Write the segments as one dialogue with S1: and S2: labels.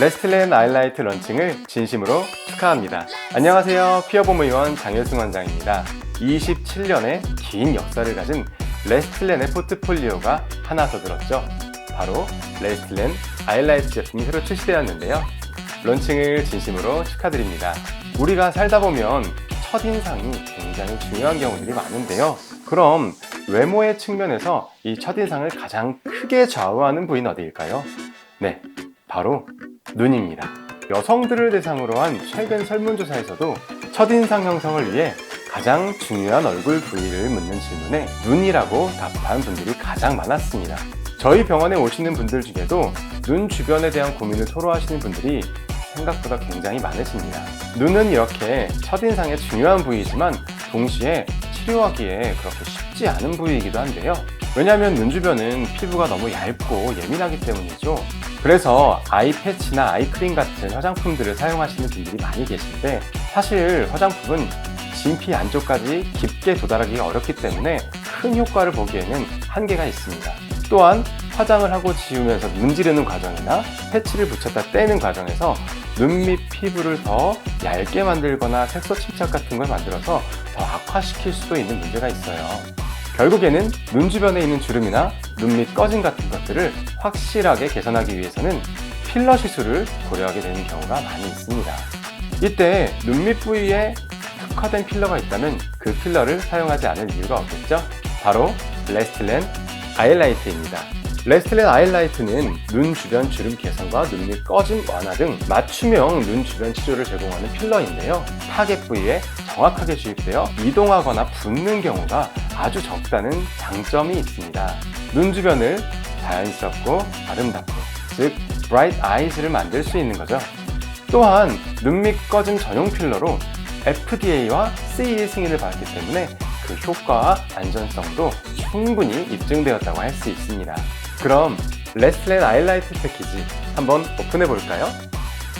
S1: 레스틀렌 아일라이트 런칭을 진심으로 축하합니다. 안녕하세요. 피어보무의원 장효승 원장입니다. 27년의 긴 역사를 가진 레스틀렌의 포트폴리오가 하나 더 들었죠. 바로 레스틀렌 아일라이트 제품이 새로 출시되었는데요. 런칭을 진심으로 축하드립니다. 우리가 살다 보면 첫인상이 굉장히 중요한 경우들이 많은데요. 그럼 외모의 측면에서 이 첫인상을 가장 크게 좌우하는 부위는 어디일까요? 네, 바로 눈입니다. 여성들을 대상으로 한 최근 설문조사에서도 첫인상 형성을 위해 가장 중요한 얼굴 부위를 묻는 질문에 눈이라고 답한 분들이 가장 많았습니다. 저희 병원에 오시는 분들 중에도 눈 주변에 대한 고민을 토로하시는 분들이 생각보다 굉장히 많으십니다. 눈은 이렇게 첫인상의 중요한 부위이지만 동시에 치료하기에 그렇게 쉽지 않은 부위이기도 한데요. 왜냐하면 눈 주변은 피부가 너무 얇고 예민하기 때문이죠. 그래서 아이 패치나 아이 크림 같은 화장품들을 사용하시는 분들이 많이 계신데 사실 화장품은 진피 안쪽까지 깊게 도달하기가 어렵기 때문에 큰 효과를 보기에는 한계가 있습니다. 또한 화장을 하고 지우면서 문지르는 과정이나 패치를 붙였다 떼는 과정에서 눈 밑 피부를 더 얇게 만들거나 색소 침착 같은 걸 만들어서 더 악화시킬 수도 있는 문제가 있어요. 결국에는 눈 주변에 있는 주름이나 눈 밑 꺼짐 같은 것들을 확실하게 개선하기 위해서는 필러 시술을 고려하게 되는 경우가 많이 있습니다. 이때 눈 밑 부위에 특화된 필러가 있다면 그 필러를 사용하지 않을 이유가 없겠죠? 바로 레스틀렌 아이라이트입니다. 레스틀렌 아이라이트는 눈 주변 주름 개선과 눈밑 꺼짐 완화 등 맞춤형 눈 주변 치료를 제공하는 필러인데요. 타겟 부위에 정확하게 주입되어 이동하거나 붓는 경우가 아주 적다는 장점이 있습니다. 눈 주변을 자연스럽고 아름답고 즉 브라이트 아이즈를 만들 수 있는 거죠. 또한 눈밑 꺼짐 전용 필러로 FDA와 CE 승인을 받았기 때문에 그 효과와 안전성도 충분히 입증되었다고 할 수 있습니다. 그럼 레스틀렌 아일라이트 패키지 한번 오픈해 볼까요?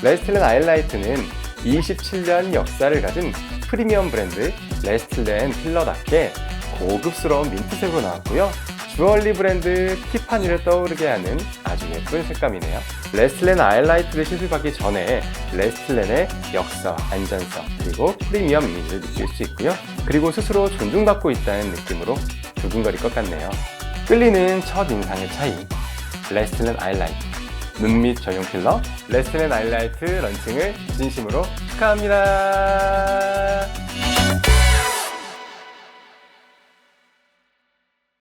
S1: 레스틀렌 아일라이트는 27년 역사를 가진 프리미엄 브랜드 레스틀렌 필러답게 고급스러운 민트색으로 나왔고요. 주얼리 브랜드 티파니를 떠오르게 하는 아주 예쁜 색감이네요. 레스틀렌 아일라이트를 시술받기 전에 레스틀렌의 역사, 안전성, 그리고 프리미엄 이미지를 느낄 수 있고요. 그리고 스스로 존중받고 있다는 느낌으로 두근거릴 것 같네요. 끌리는 첫 인상의 차이. 레스틀렌 아일라이트. 눈 밑 전용 필러 레스틀렌 아일라이트 런칭을 진심으로 축하합니다.